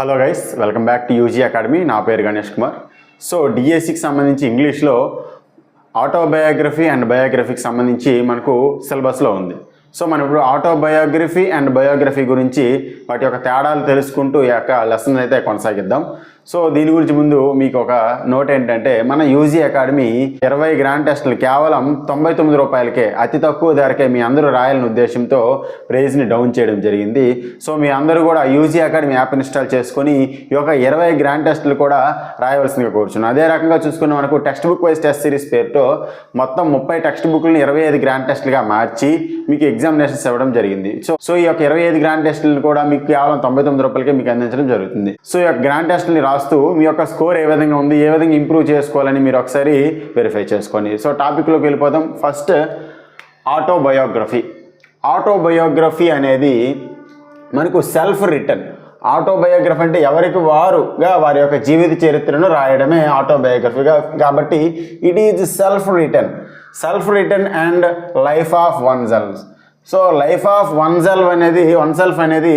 Hello guys welcome back to UG Academy. నా పేరు Ganesh Kumar. So డిఎస్సికి సంబంధించి ఇంగ్లీష్లో ఆటోబయోగ్రఫీ అండ్ బయోగ్రఫీకి సంబంధించి మనకు సిలబస్లో ఉంది. సో మనం ఇప్పుడు ఆటోబయోగ్రఫీ అండ్ బయోగ్రఫీ గురించి వాటి యొక్క తేడాలు తెలుసుకుంటూ ఈ యొక్క లెసన్ అయితే కొనసాగిద్దాం. సో దీని గురించి ముందు మీకు ఒక నోట్ ఏంటంటే మన యూజీ అకాడమీ ఇరవై గ్రాండ్ టెస్టులు కేవలం తొంభై తొమ్మిది రూపాయలకే అతి తక్కువ ధరకే మీ అందరూ రాయాలని ఉద్దేశంతో ప్రైజ్ని డౌన్ చేయడం జరిగింది. సో మీ అందరూ కూడా యూజీ అకాడమీ యాప్ ఇన్స్టాల్ చేసుకొని ఈ యొక్క ఇరవై గ్రాండ్ టెస్టులు కూడా రాయవలసిందిగా కోరుచున్నాను. అదే రకంగా చూసుకున్న మనకు text book wise test series పేరుతో మొత్తం ముప్పై టెక్స్ట్ బుక్లను ఇరవై ఐదు గ్రాండ్ టెస్టులుగా మార్చి మీకు ఎగ్జామినేషన్స్ ఇవ్వడం జరిగింది. సో సో ఈ యొక్క ఇరవై ఐదు గ్రాండ్ టెస్టులను కూడా మీకు కేవలం తొంభై తొమ్మిది రూపాయలకే మీకు అందించడం జరుగుతుంది. సో ఈ యొక్క గ్రాండ్ టెస్టులని రాస్తూ మీ యొక్క స్కోర్ ఏ విధంగా ఉంది ఏ విధంగా ఇంప్రూవ్ చేసుకోవాలని మీరు ఒకసారి వెరిఫై చేసుకోండి. సో టాపిక్లోకి వెళ్ళిపోదాం. ఫస్ట్ ఆటోబయోగ్రఫీ ఆటోబయోగ్రఫీ అనేది మనకు సెల్ఫ్ రిటర్న్ ఆటోబయోగ్రఫీ అంటే ఎవరికి వారుగా వారి యొక్క జీవిత చరిత్రను రాయడమే ఆటోబయోగ్రఫీగా కాబట్టి it is self return self return and life of one self so life of one self అనేది వన్ సెల్ఫ్ అనేది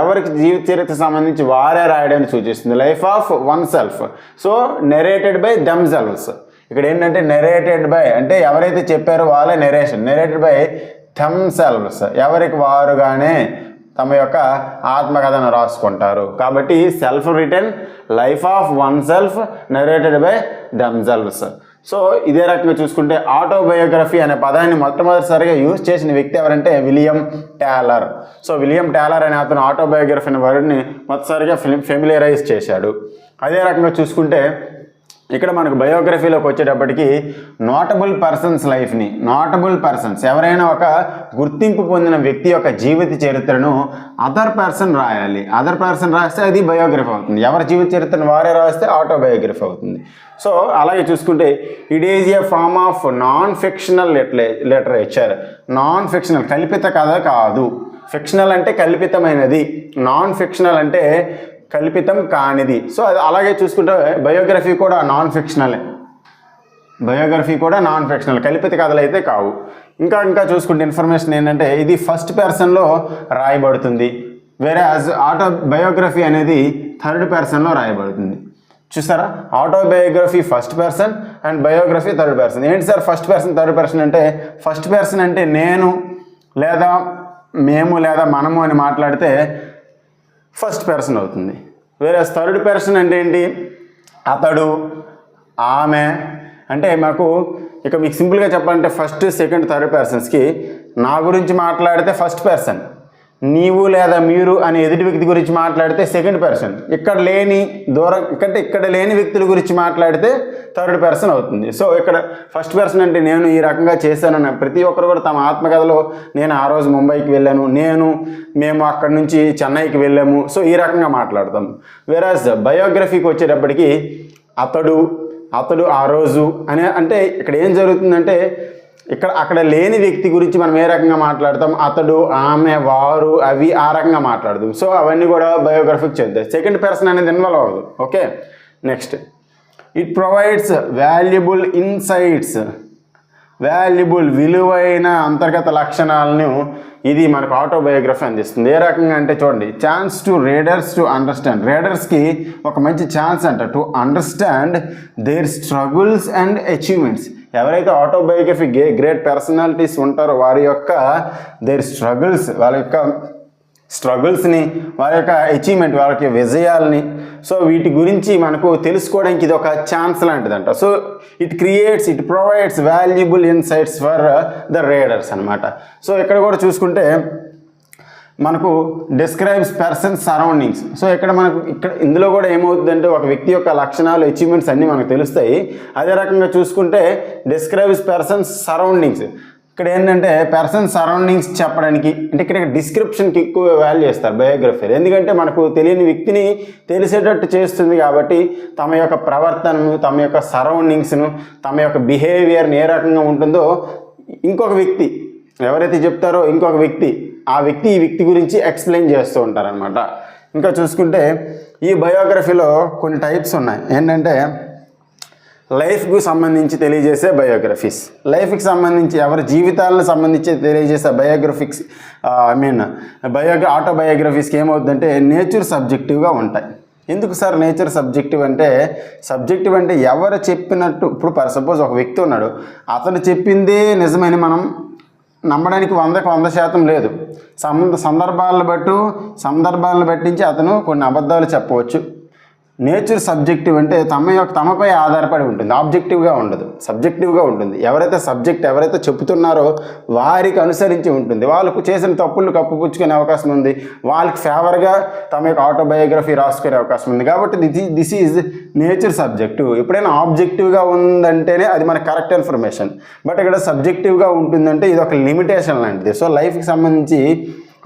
ఎవరికి జీవిత చరిత్ర సంబంధించి వారే రాయడాన్ని సూచిస్తుంది. Life of one self. So narrated by themselves ఇక్కడ ఏంటంటే నెరేటెడ్ బై అంటే ఎవరైతే చెప్పారో వాళ్ళే narration narrated by themselves ఎవరికి వారుగానే తమ యొక్క ఆత్మకథను రాసుకుంటారు. కాబట్టి self return life of one self narrated by them themselves so ఇదే రకంగా చూసుకుంటే ఆటోబయోగ్రఫీ అనే పదాన్ని మొట్టమొదటిసారిగా యూజ్ చేసిన వ్యక్తి ఎవరంటే William Taylor. So William Taylor అనే అతను ఆటోబయోగ్రఫీ అనే వర్డ్ని మొదటిసారిగా ఫిలిం ఫెమిలియరైజ్ చేశాడు. అదే రకంగా చూసుకుంటే ఇక్కడ మనకు బయోగ్రఫీలోకి వచ్చేటప్పటికి నోటబుల్ పర్సన్స్ లైఫ్ని నోటబుల్ పర్సన్స్ ఎవరైనా ఒక గుర్తింపు పొందిన వ్యక్తి యొక్క జీవిత చరిత్రను అదర్ పర్సన్ రాయాలి. అదర్ పర్సన్ రాస్తే అది బయోగ్రఫీ అవుతుంది. ఎవరి జీవిత చరిత్రను వారే రాస్తే ఆటోబయోగ్రఫీ అవుతుంది. సో అలాగే చూసుకుంటే it is a form of non fictional litera literature non fictional కల్పిత కథ కాదు. ఫిక్షనల్ అంటే కల్పితమైనది. నాన్ ఫిక్షనల్ అంటే కల్పితం కానిది. సో అది అలాగే చూసుకుంటే బయోగ్రఫీ కూడా నాన్ ఫిక్షనలే బయోగ్రఫీ కూడా నాన్ ఫిక్షనల్ కల్పిత కథలు అయితే కావు. ఇంకా ఇంకా చూసుకుంటే ఇన్ఫర్మేషన్ ఏంటంటే ఇది ఫస్ట్ పర్సన్లో రాయబడుతుంది. వేరే యాజ్ ఆటో బయోగ్రఫీ అనేది థర్డ్ పర్సన్లో రాయబడుతుంది. చూసారా autobiography first person and biography third person ఏంటి sir first person third person అంటే ఫస్ట్ పర్సన్ అంటే నేను లేదా మేము లేదా మనము అని మాట్లాడితే ఫస్ట్ పర్సన్ అవుతుంది. వేరే థర్డ్ పర్సన్ అంటే ఏంటి? అతడు ఆమె. అంటే మాకు ఇక మీకు సింపుల్గా చెప్పాలంటే ఫస్ట్ సెకండ్ థర్డ్ పర్సన్స్కి నా గురించి మాట్లాడితే ఫస్ట్ పర్సన్. నీవు లేదా మీరు అనే ఎదుటి వ్యక్తి గురించి మాట్లాడితే సెకండ్ పర్సన్ ఇక్కడ లేని దూరం అంటే ఇక్కడ లేని వ్యక్తుల గురించి మాట్లాడితే థర్డ్ పర్సన్ అవుతుంది. సో ఇక్కడ ఫస్ట్ పర్సన్ అంటే నేను ఈ రకంగా చేశానన్న ప్రతి ఒక్కరు కూడా తమ ఆత్మకథలో నేను ఆ రోజు ముంబైకి వెళ్ళాను నేను మేము అక్కడి నుంచి చెన్నైకి వెళ్ళాము. సో ఈ రకంగా మాట్లాడతాం. వేరాజ్ బయోగ్రఫీకి వచ్చేటప్పటికి అతడు అతడు ఆ రోజు అనే అంటే ఇక్కడ ఏం జరుగుతుందంటే ఇక్కడ అక్కడ లేని వ్యక్తి గురించి మనం ఏ రకంగా మాట్లాడతాం? అతడు ఆమె వారు అవి ఆ రకంగా మాట్లాడదాం. సో అవన్నీ కూడా బయోగ్రఫీకి చెందుతాయి సెకండ్ పర్సన్ అనేది ఇన్వాల్వ్ అవ్వదు. Okay next it provides valuable insights valuable విలువైన అంతర్గత లక్షణాలను ఇది మనకు ఆటోబయోగ్రఫీ అందిస్తుంది. ఏ రకంగా అంటే చూడండి. Chance to readers to understand రీడర్స్కి ఒక మంచి ఛాన్స్ అంట. To understand their struggles and achievements ఎవరైతే ఆటోబయోగ్రఫీ గే గ్రేట్ పర్సనాలిటీస్ ఉంటారో వారి యొక్క దేర్ స్ట్రగుల్స్ వాళ్ళ యొక్క స్ట్రగుల్స్ని వారి యొక్క అచీవ్మెంట్ వాళ్ళ యొక్క విజయాల్ని సో వీటి గురించి మనకు తెలుసుకోవడానికి ఇది ఒక chance లాంటిదంట. So it creates it provides valuable insights for the readers అనమాట సో ఇక్కడ కూడా చూసుకుంటే మనకు డిస్క్రైబ్స్ పర్సన్ సరౌండింగ్స్ సో ఇక్కడ మనకు ఇక్కడ ఇందులో కూడా ఏమవుతుందంటే ఒక వ్యక్తి యొక్క లక్షణాలు అచీవ్మెంట్స్ అన్నీ మనకు తెలుస్తాయి. అదే రకంగా చూసుకుంటే డిస్క్రైబ్స్ పర్సన్స్ సరౌండింగ్స్ ఇక్కడ ఏంటంటే పర్సన్ సరౌండింగ్స్ చెప్పడానికి అంటే ఇక్కడ డిస్క్రిప్షన్కి ఎక్కువ వాల్యూ చేస్తారు బయోగ్రఫీ ఎందుకంటే మనకు తెలియని వ్యక్తిని తెలిసేటట్టు చేస్తుంది కాబట్టి తమ యొక్క ప్రవర్తనను తమ యొక్క సరౌండింగ్స్ను తమ యొక్క బిహేవియర్ని ఏ రకంగా ఉంటుందో ఇంకొక వ్యక్తి ఎవరైతే చెప్తారో ఇంకొక వ్యక్తి ఆ వ్యక్తి ఈ వ్యక్తి గురించి ఎక్స్ప్లెయిన్ చేస్తూ ఉంటారనమాట ఇంకా చూసుకుంటే ఈ బయోగ్రఫీలో కొన్ని టైప్స్ ఉన్నాయి. ఏంటంటే లైఫ్కు సంబంధించి తెలియజేసే బయోగ్రఫీస్ లైఫ్కి సంబంధించి ఎవరి జీవితాలను సంబంధించి తెలియజేసే బయోగ్రఫిక్స్ ఐ మీన్ బయోగ్ర ఆటోబయోగ్రఫీస్కి ఏమవుతుందంటే నేచర్ సబ్జెక్టివ్గా ఉంటాయి. ఎందుకు సార్ నేచర్ సబ్జెక్టివ్ అంటే సబ్జెక్టివ్ అంటే ఎవరు చెప్పినట్టు ఇప్పుడు ఫర్ సపోజ్ ఒక వ్యక్తి ఉన్నాడు. అతను చెప్పిందే నిజమని మనం నమ్మడానికి వందకు వంద శాతం లేదు. సంద సందర్భాలను బట్టు సందర్భాలను బట్టించి అతను కొన్ని అబద్ధాలు చెప్పవచ్చు. నేచర్ సబ్జెక్టివ్ అంటే తమ యొక్క తమపై ఆధారపడి ఉంటుంది ఆబ్జెక్టివ్గా ఉండదు సబ్జెక్టివ్గా ఉంటుంది. ఎవరైతే సబ్జెక్ట్ ఎవరైతే చెప్తున్నారో వారికి అనుసరించి ఉంటుంది. వాళ్ళకు చేసిన తప్పులు కప్పుపుచ్చుకునే అవకాశం ఉంది. వాళ్ళకి ఫేవర్గా తమ యొక్క ఆటోబయోగ్రఫీ రాసుకునే అవకాశం ఉంది. కాబట్టి this this is nature subjective. ఎప్పుడైనా ఆబ్జెక్టివ్గా ఉందంటేనే అది మన కరెక్ట్ ఇన్ఫర్మేషన్. బట్ ఇక్కడ సబ్జెక్టివ్గా ఉంటుందంటే ఇది ఒక లిమిటేషన్ లాంటిది. సో లైఫ్కి సంబంధించి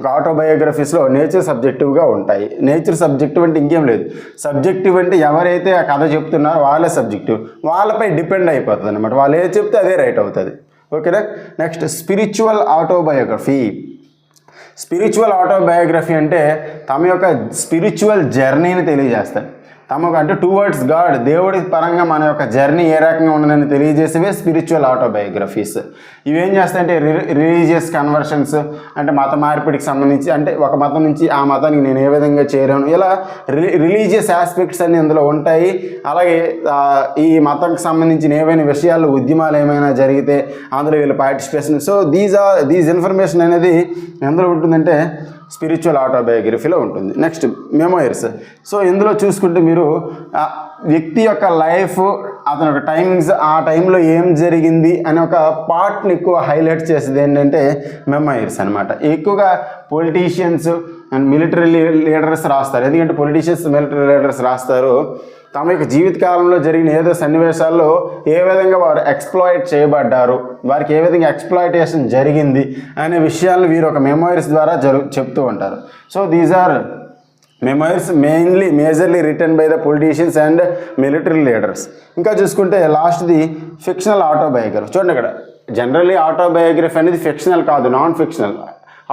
ఆటోబయోగ్రఫీస్లో నేచర్ సబ్జెక్టివ్గా ఉంటాయి. నేచర్ సబ్జెక్టివ్ అంటే ఇంకేం లేదు. సబ్జెక్టివ్ అంటే ఎవరైతే ఆ కథ చెప్తున్నారో వాళ్ళే సబ్జెక్టివ్. వాళ్ళపై డిపెండ్ అయిపోతుంది అనమాట వాళ్ళు ఏది చెప్తే అదే రైట్ అవుతుంది. ఓకేనా? Next spiritual autobiography. Spiritual autobiography అంటే తమ యొక్క స్పిరిచువల్ జర్నీని తెలియజేస్తాయి. తమకు అంటే టువర్డ్స్ గాడ్ దేవుడి పరంగా మన యొక్క జర్నీ ఏ రకంగా ఉండదని తెలియజేసేవే స్పిరిచువల్ ఆటోబయోగ్రఫీస్ ఇవేం చేస్తాయంటే రిలీజియస్ కన్వర్షన్స్ అంటే మత మార్పిడికి సంబంధించి అంటే ఒక మతం నుంచి ఆ మతానికి నేను ఏ విధంగా చేరాను ఇలా రిలీజియస్ ఆస్పెక్ట్స్ అన్ని ఇందులో ఉంటాయి. అలాగే ఈ మతంకి సంబంధించిన ఏవైనా విషయాలు ఉద్యమాలు ఏమైనా జరిగితే అందులో వీళ్ళ participation so these are these information అనేది ఎందులో ఉంటుందంటే స్పిరిచువల్ ఆటోబయోగ్రఫీలో ఉంటుంది. నెక్స్ట్ మెమోయర్స్ సో ఇందులో చూసుకుంటే మీరు వ్యక్తి యొక్క లైఫ్ అతని యొక్క టైమింగ్స్ ఆ టైంలో ఏం జరిగింది అనే ఒక పార్ట్ని ఎక్కువ హైలైట్ చేసేది ఏంటంటే మెమోయర్స్ అనమాట ఎక్కువగా పొలిటీషియన్స్ అండ్ మిలిటరీ లీడర్స్ రాస్తారు. ఎందుకంటే పొలిటీషియన్స్ మిలిటరీ లీడర్స్ రాస్తారు. తమ యొక్క జీవితకాలంలో జరిగిన ఏదో సన్నివేశాల్లో ఏ విధంగా వారు ఎక్స్ప్లాయిట్ చేయబడ్డారు వారికి ఏ విధంగా ఎక్స్ప్లాయిటేషన్ జరిగింది అనే విషయాలను వీరు ఒక మెమోరీస్ ద్వారా జరు చెప్తూ ఉంటారు. So these are memories mainly majorly return by the politicians and military leaders ఇంకా చూసుకుంటే లాస్ట్ది ఫిక్షనల్ ఆటోబయోగ్రఫీ చూడండి ఇక్కడ జనరల్లీ ఆటోబయోగ్రఫీ అనేది ఫిక్షనల్ కాదు non fictional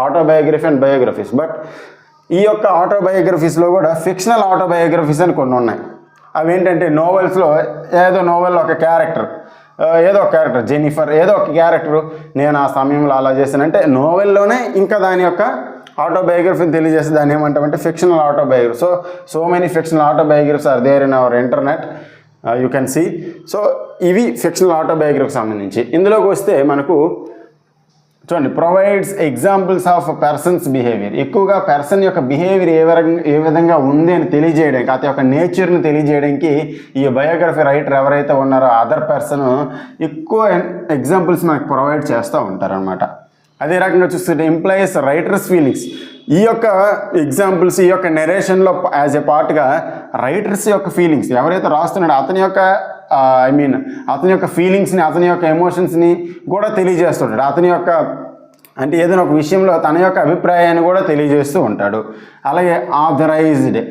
autobiography and biographies but ఈ యొక్క ఆటోబయోగ్రఫీస్లో కూడా ఫిక్షనల్ ఆటోబయోగ్రఫీస్ అని కొన్ని ఉన్నాయి. అవి ఏంటంటే నోవెల్స్లో ఏదో నోవెల్ ఒక క్యారెక్టర్ ఏదో ఒక క్యారెక్టర్ జెనిఫర్ ఏదో ఒక క్యారెక్టర్ నేను ఆ సమయంలో అలా చేశానంటే నోవెల్లోనే ఇంకా దాని యొక్క ఆటోబయోగ్రఫీని తెలియజేసి దాన్ని ఏమంటామంటే fictional autobiography so so many fictional autobiographies are there in our internet you can see so ఇవి ఫిక్షనల్ ఆటోబయోగ్రఫీకి సంబంధించి. ఇందులోకి వస్తే మనకు చూడండి provides examples of persons behaviour ఎక్కువగా పర్సన్ యొక్క బిహేవియర్ ఏ విధంగా ఏ విధంగా ఉంది అని తెలియజేయడానికి అతని యొక్క నేచర్ని తెలియజేయడానికి ఈ బయోగ్రఫీ రైటర్ ఎవరైతే ఉన్నారో అదర్ పర్సన్ ఎక్కువ ఎగ్జాంపుల్స్ మనకు ప్రొవైడ్ చేస్తూ ఉంటారనమాట అదే రకంగా చూస్తుంటే ఎంప్లాయీస్ రైటర్స్ ఫీలింగ్స్ ఈ యొక్క ఎగ్జాంపుల్స్ ఈ యొక్క నెరేషన్లో యాజ్ ఎ పార్ట్గా రైటర్స్ యొక్క ఫీలింగ్స్ ఎవరైతే రాస్తున్నాడో అతని యొక్క ఐ మీన్ అతని యొక్క ఫీలింగ్స్ని అతని యొక్క ఎమోషన్స్ని కూడా తెలియజేస్తుంటాడు. అతని యొక్క అంటే ఏదైనా ఒక విషయంలో తన యొక్క అభిప్రాయాన్ని కూడా తెలియజేస్తూ ఉంటాడు. అలాగే ఆథరైజ్డ్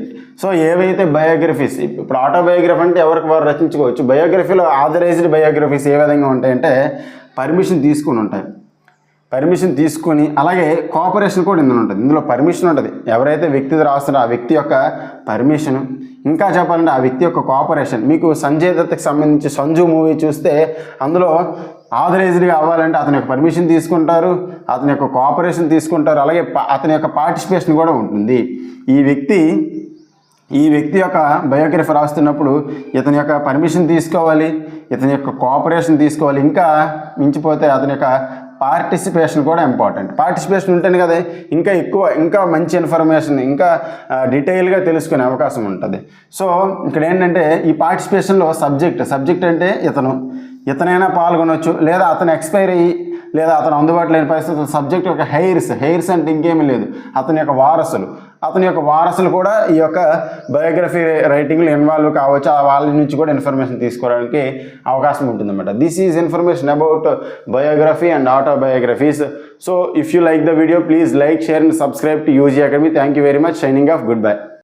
సో ఏవైతే బయోగ్రఫీస్ ఇప్పుడు ఆటోబయోగ్రఫీ అంటే ఎవరికి వారు రచించుకోవచ్చు? బయోగ్రఫీలో ఆథరైజ్డ్ బయోగ్రఫీస్ ఏ విధంగా ఉంటాయంటే పర్మిషన్ తీసుకుని ఉంటాయి. పర్మిషన్ తీసుకొని అలాగే కోఆపరేషన్ కూడా ఇందులో ఉంటుంది. ఇందులో పర్మిషన్ ఉంటుంది. ఎవరైతే వ్యక్తి రాస్తారో ఆ వ్యక్తి యొక్క పర్మిషన్ ఇంకా చెప్పాలంటే ఆ వ్యక్తి యొక్క కోఆపరేషన్ మీకు సంజయ్ దత్తకి సంబంధించి సంజు మూవీ చూస్తే అందులో ఆథరైజ్డ్గా అవ్వాలంటే అతని యొక్క పర్మిషన్ తీసుకుంటారు అతని యొక్క కోఆపరేషన్ తీసుకుంటారు అలాగే అతని యొక్క పార్టిసిపేషన్ కూడా ఉంటుంది. ఈ వ్యక్తి ఈ వ్యక్తి యొక్క బయోగ్రఫీ రాస్తున్నప్పుడు ఇతని యొక్క పర్మిషన్ తీసుకోవాలి ఇతని యొక్క కోఆపరేషన్ తీసుకోవాలి. ఇంకా మించిపోతే అతని యొక్క పార్టిసిపేషన్ కూడా ఇంపార్టెంట్. పార్టిసిపేషన్ ఉంటేనే కదా ఇంకా ఎక్కువ ఇంకా మంచి ఇన్ఫర్మేషన్ ఇంకా డీటెయిల్గా తెలుసుకునే అవకాశం ఉంటుంది. సో ఇక్కడ ఏంటంటే ఈ పార్టిసిపేషన్లో సబ్జెక్ట్ సబ్జెక్ట్ అంటే ఇతను. ఇతనైనా పాల్గొనవచ్చు లేదా అతను ఎక్స్పైర్ అయ్యి లేదా అతను అందుబాటులో లేని పరిస్థితులు సబ్జెక్ట్ యొక్క హెయిర్స్ హెయిర్స్ అంటే ఇంకేమీ లేదు. అతని యొక్క వారసులు. అతని యొక్క వారసులు కూడా ఈ యొక్క బయోగ్రఫీ రైటింగ్లో ఇన్వాల్వ్ కావచ్చు. వాళ్ళ నుంచి కూడా ఇన్ఫర్మేషన్ తీసుకోవడానికి అవకాశం ఉంటుందన్నమాట. This is information about biography and autobiographies so if you like the video please like share and subscribe to UG Academy thank you very much signing off goodbye